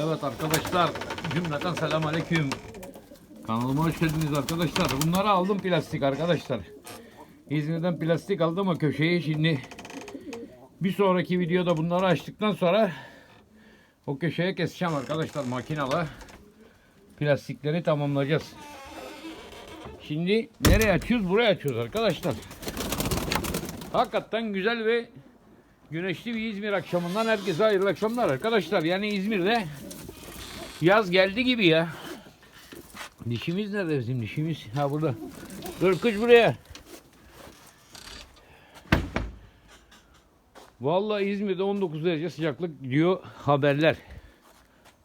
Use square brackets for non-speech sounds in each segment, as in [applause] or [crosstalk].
Evet arkadaşlar cümleten selam aleyküm. Kanalıma hoş geldiniz arkadaşlar. Bunları aldım plastik arkadaşlar. İzmir'den plastik aldım ama köşeye şimdi bir sonraki videoda bunları açtıktan sonra o köşeye keseceğim arkadaşlar makinalı. Plastikleri tamamlayacağız. Şimdi nereye açıyoruz? Buraya açıyoruz arkadaşlar. Hakikaten güzel ve güneşli bir İzmir akşamından herkese hayırlı akşamlar arkadaşlar. Yani İzmir'de yaz geldi gibi ya. Dişimiz nerede bizim dişimiz? Ha burada. Dur kız buraya. Vallahi İzmir'de 19 derece sıcaklık diyor haberler.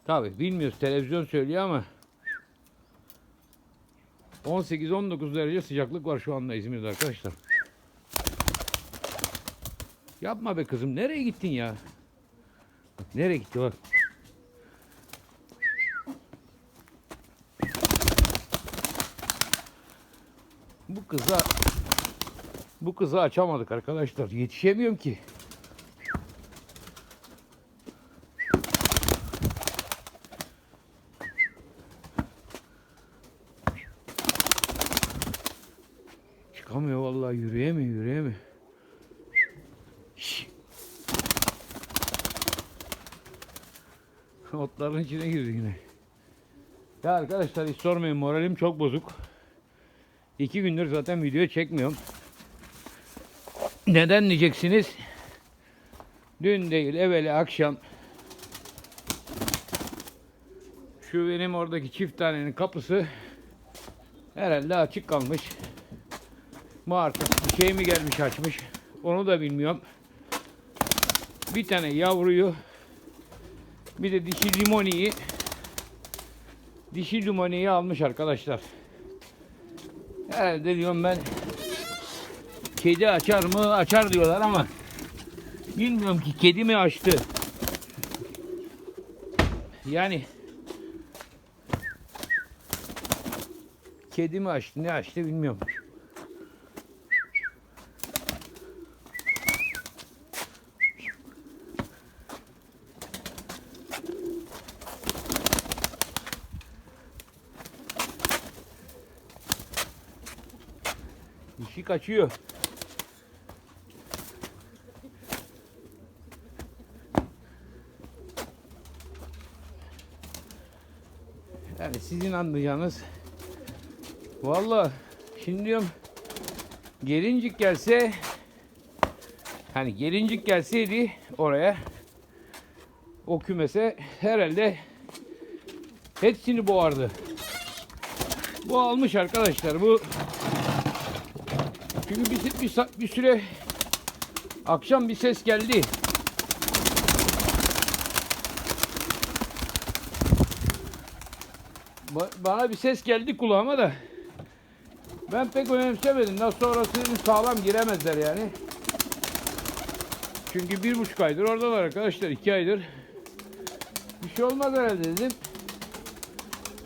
Tabi bilmiyoruz televizyon söylüyor ama 18-19 derece sıcaklık var şu anda İzmir'de arkadaşlar. Yapma be kızım. Nereye gittin ya? Bak, nereye gitti bak. Bu kıza bu kızı açamadık arkadaşlar. Yetişemiyorum ki. Çıkamıyor vallahi yürüyemiyor yürüyemiyor. [laughs] Otların içine girdi yine. Ya arkadaşlar hiç sormayın moralim çok bozuk. İki gündür zaten video çekmiyorum. Neden diyeceksiniz? Dün değil evveli akşam şu benim oradaki çift tanenin kapısı herhalde açık kalmış. Bu artık bir şey mi gelmiş açmış. Onu da bilmiyorum. Bir tane yavruyu bir de dişi limoniyi dişi limoniyi almış arkadaşlar. Herhalde diyorum ben kedi açar mı açar diyorlar ama bilmiyorum ki kedi mi açtı. Yani kedi mi açtı ne açtı bilmiyorum. Kaçıyor. Yani sizin anlayacağınız Vallahi şimdi diyorum gelincik gelse hani gelincik gelseydi oraya o kümese herhalde hepsini boğardı. Bu almış arkadaşlar bu çünkü bir, bir, bir süre akşam bir ses geldi. Ba- bana bir ses geldi kulağıma da ben pek önemsemedim. Nasıl sonrası sağlam giremezler yani. Çünkü bir buçuk aydır oradalar arkadaşlar. iki aydır. Bir şey olmaz herhalde dedim.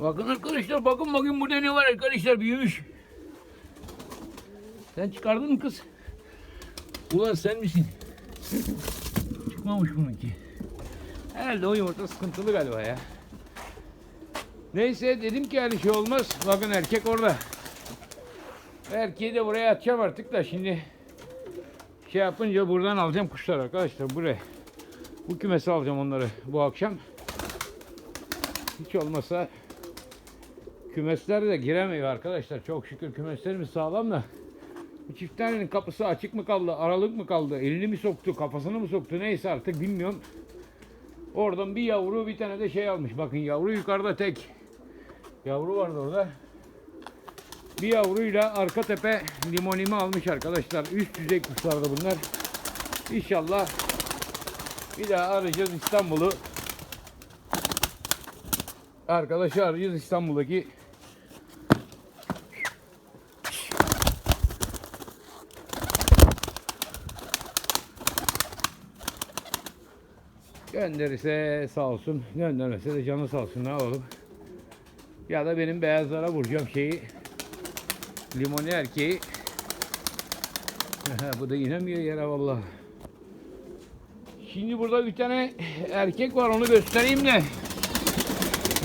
Bakın arkadaşlar bakın bakın burada ne var arkadaşlar büyümüş. Sen çıkardın mı kız? Ulan sen misin? Çıkmamış bununki. Herhalde o yumurta sıkıntılı galiba ya. Neyse dedim ki yani şey olmaz. Bakın erkek orada. Erkeği de buraya atacağım artık da şimdi şey yapınca buradan alacağım kuşlar arkadaşlar buraya. Bu kümesi alacağım onları bu akşam. Hiç olmasa kümesler de giremiyor arkadaşlar. Çok şükür kümeslerimiz sağlam da. Bu çiftlerin kapısı açık mı kaldı, aralık mı kaldı, elini mi soktu, kafasını mı soktu neyse artık bilmiyorum. Oradan bir yavru bir tane de şey almış. Bakın yavru yukarıda tek. Yavru vardı orada. Bir yavruyla arka tepe limonimi almış arkadaşlar. Üst düzey kuşlardı bunlar. İnşallah bir daha arayacağız İstanbul'u. Arkadaşı arayacağız İstanbul'daki Gönderirse sağ olsun, göndermese de canı sağ olsun ne yapalım. Ya da benim beyazlara vuracağım şeyi. Limoni erkeği. [laughs] Bu da inemiyor yere vallahi. Şimdi burada bir tane erkek var onu göstereyim de.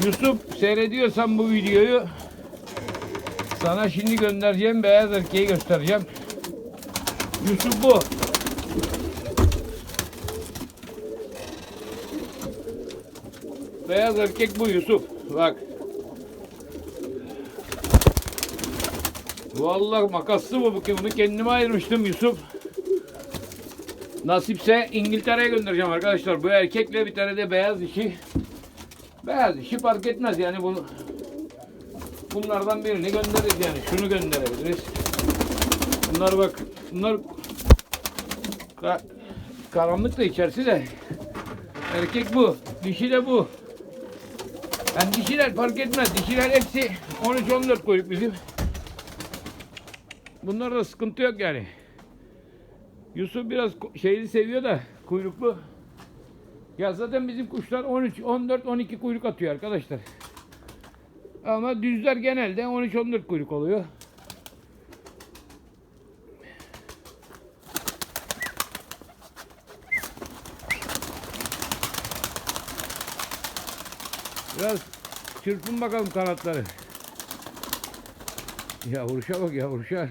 Yusuf seyrediyorsan bu videoyu sana şimdi göndereceğim beyaz erkeği göstereceğim. Yusuf bu. Beyaz erkek bu Yusuf. Bak. Vallahi makaslı bu. Bunu kendime ayırmıştım Yusuf. Nasipse İngiltere'ye göndereceğim arkadaşlar. Bu erkekle bir tane de beyaz dişi. Beyaz dişi fark etmez yani bunu. Bunlardan birini göndeririz yani. Şunu gönderebiliriz. Bunlar bak. Bunlar ka karanlık da içerisi de. Erkek bu. Dişi de bu. Yani dişiler fark etmez. Dişiler hepsi 13-14 kuyruk bizim. Bunlarda sıkıntı yok yani. Yusuf biraz şeyli seviyor da kuyruklu. Ya zaten bizim kuşlar 13, 14, 12 kuyruk atıyor arkadaşlar. Ama düzler genelde 13-14 kuyruk oluyor. Biraz çırpın bakalım kanatları. Yavruşa bak yavruşa.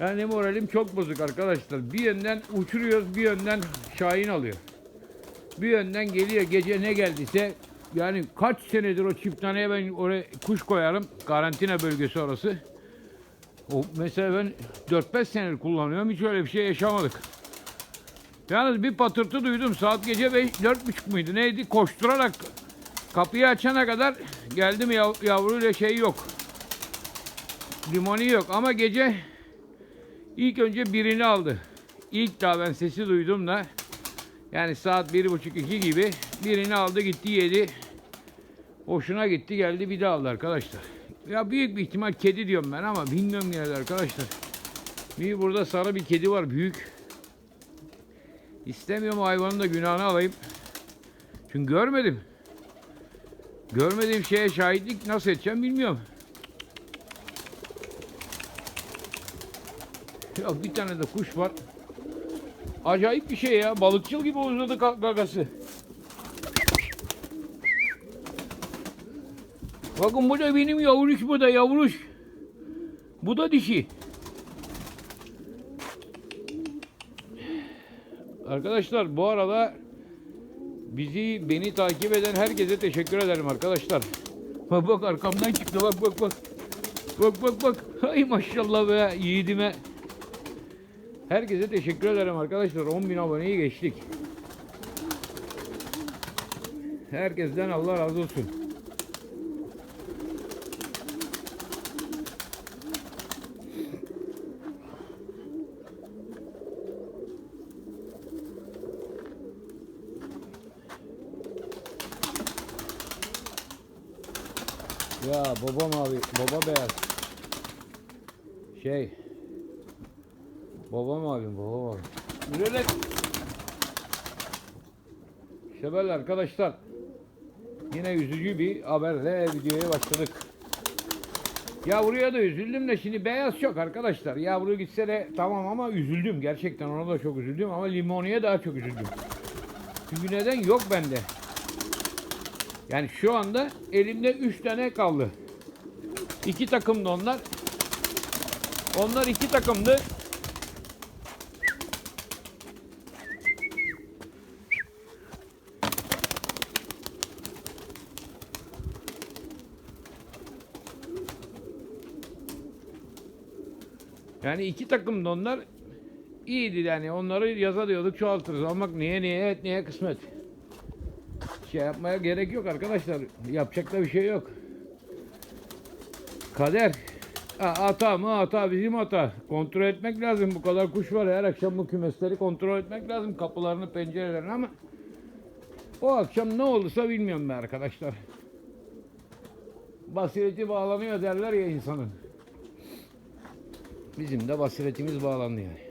Yani moralim çok bozuk arkadaşlar. Bir yönden uçuruyoruz, bir yönden Şahin alıyor. Bir yönden geliyor gece ne geldiyse yani kaç senedir o çifthaneye ben oraya kuş koyarım. Karantina bölgesi orası. O mesela ben 4-5 senedir kullanıyorum. Hiç öyle bir şey yaşamadık. Yalnız bir patırtı duydum. Saat gece 5, 4.30 muydu? Neydi? Koşturarak kapıyı açana kadar geldim yav, yavruyla şey yok. Limoni yok ama gece ilk önce birini aldı. İlk daha ben sesi duydum da yani saat bir buçuk iki gibi birini aldı gitti yedi. Hoşuna gitti geldi bir daha aldı arkadaşlar. Ya büyük bir ihtimal kedi diyorum ben ama bilmiyorum nerede arkadaşlar. Bir burada sarı bir kedi var büyük. İstemiyorum hayvanın da günahını alayım. Çünkü görmedim. Görmediğim şeye şahitlik nasıl edeceğim bilmiyorum. Ya bir tane de kuş var. Acayip bir şey ya. Balıkçıl gibi uzadı gagası. Bakın bu da benim yavruş bu da yavruş. Bu da dişi. Arkadaşlar bu arada bizi beni takip eden herkese teşekkür ederim arkadaşlar. Bak bak arkamdan çıktı bak bak bak. Bak bak bak. Hay maşallah be yiğidime. Herkese teşekkür ederim arkadaşlar. 10.000 aboneyi geçtik. Herkesten Allah razı olsun. Ya babam abi, baba beyaz. Şey. Babam abim, babam abim. Mürelet. İşte böyle arkadaşlar. Yine üzücü bir haberle videoya başladık. Yavruya da üzüldüm de şimdi beyaz çok arkadaşlar. Yavru gitse de tamam ama üzüldüm. Gerçekten ona da çok üzüldüm ama limoniye daha çok üzüldüm. Çünkü neden yok bende. Yani şu anda elimde 3 tane kaldı. İki takımdı onlar. Onlar iki takımdı. Yani iki takımdı onlar. İyiydi yani. Onları yaza diyorduk çoğaltırız. Almak niye niyet niye kısmet. Şey yapmaya gerek yok arkadaşlar. Yapacak da bir şey yok. Kader. Ha, hata mı hata bizim hata. Kontrol etmek lazım. Bu kadar kuş var. Her akşam bu kümesleri kontrol etmek lazım. Kapılarını pencerelerini ama o akşam ne olursa bilmiyorum ben arkadaşlar. Basireti bağlanıyor derler ya insanın. Bizim de basiretimiz bağlandı yani.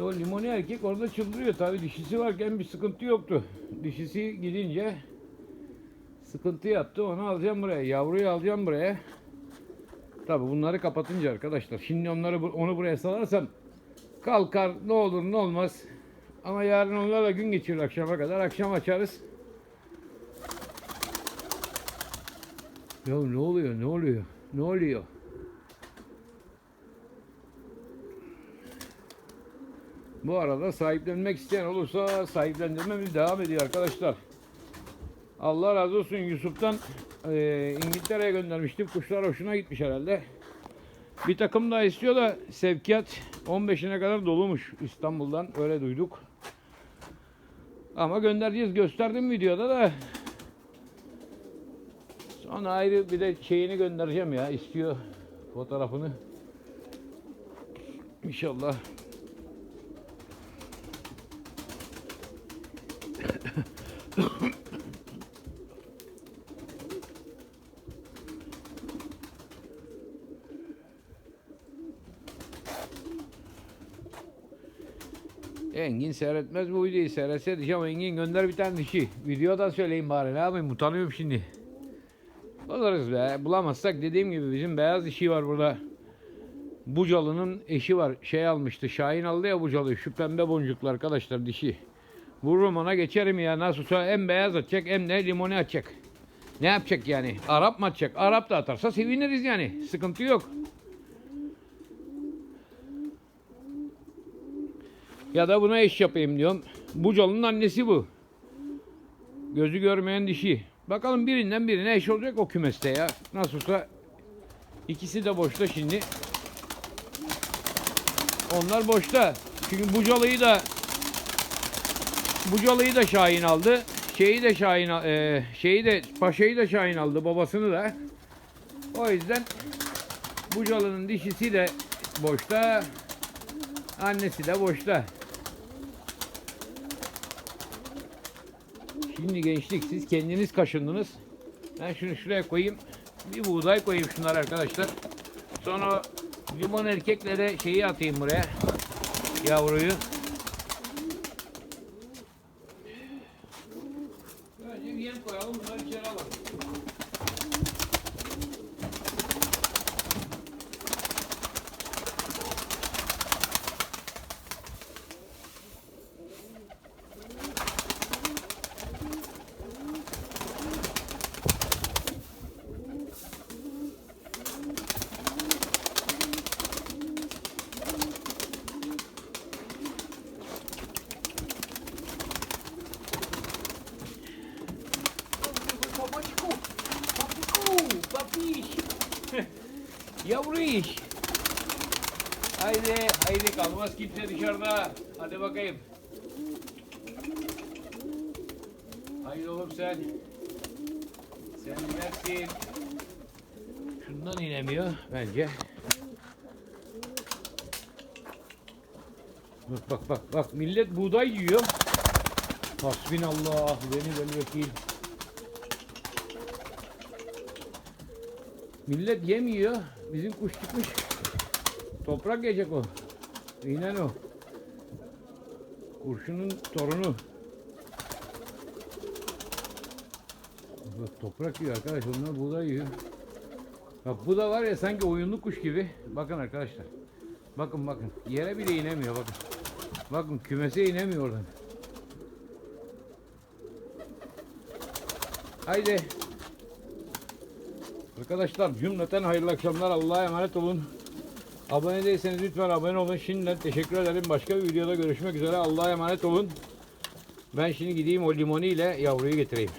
Şimdi o limoni erkek orada çıldırıyor. Tabii dişisi varken bir sıkıntı yoktu. Dişisi gidince sıkıntı yaptı. Onu alacağım buraya. Yavruyu alacağım buraya. Tabi bunları kapatınca arkadaşlar. Şimdi onları onu buraya salarsam kalkar ne olur ne olmaz. Ama yarın onlarla gün geçirir akşama kadar. Akşam açarız. Ya ne oluyor? Ne oluyor? Ne oluyor? Bu arada sahiplenmek isteyen olursa sahiplendirmemiz devam ediyor arkadaşlar. Allah razı olsun Yusuf'tan eee, İngiltere'ye göndermiştim. Kuşlar hoşuna gitmiş herhalde. Bir takım daha istiyor da sevkiyat 15'ine kadar dolumuş İstanbul'dan öyle duyduk. Ama göndereceğiz gösterdim videoda da. Sonra ayrı bir de şeyini göndereceğim ya istiyor fotoğrafını. İnşallah. Engin seyretmez bu videoyu seyretse diyeceğim Engin gönder bir tane dişi. Videodan söyleyeyim bari ne yapayım utanıyorum şimdi. Buluruz be bulamazsak dediğim gibi bizim beyaz dişi var burada. Bucalı'nın eşi var şey almıştı Şahin aldı ya Bucalı'yı şu pembe boncuklu arkadaşlar dişi. Vururum ona geçerim ya nasılsa hem beyaz atacak hem de limoni atacak. Ne yapacak yani? Arap mı atacak? Arap da atarsa seviniriz yani. Sıkıntı yok. Ya da buna eş yapayım diyorum. Bucalı'nın annesi bu. Gözü görmeyen dişi. Bakalım birinden birine eş olacak o kümeste ya. Nasılsa ikisi de boşta şimdi. Onlar boşta. Çünkü Bucalı'yı da Bucalı'yı da Şahin aldı. Şeyi de Şahin e, şeyi de Paşa'yı da Şahin aldı babasını da. O yüzden Bucalı'nın dişisi de boşta. Annesi de boşta. Şimdi gençlik siz kendiniz kaşındınız. Ben şunu şuraya koyayım. Bir buğday koyayım şunlar arkadaşlar. Sonra limon erkekle şeyi atayım buraya. Yavruyu. Önce bir yem koyalım bunları içeri alalım. İş. Haydi, haydi kalmaz kimse dışarıda. Hadi bakayım. Haydi oğlum sen. Sen inersin. Şundan inemiyor bence. Bak bak bak bak millet buğday yiyor. Hasbinallah beni vel vekil. Millet yem yiyor. Bizim kuş çıkmış. Toprak yiyecek o. İğnen o. Kurşunun torunu. Toprak yiyor arkadaş. Onlar buğday yiyor. Bak bu da var ya sanki oyunlu kuş gibi. Bakın arkadaşlar. Bakın bakın. Yere bile inemiyor bakın. Bakın kümese inemiyor oradan. Haydi. Arkadaşlar cümleten hayırlı akşamlar. Allah'a emanet olun. Abone değilseniz lütfen abone olun. Şimdiden teşekkür ederim. Başka bir videoda görüşmek üzere. Allah'a emanet olun. Ben şimdi gideyim o limonu ile yavruyu getireyim.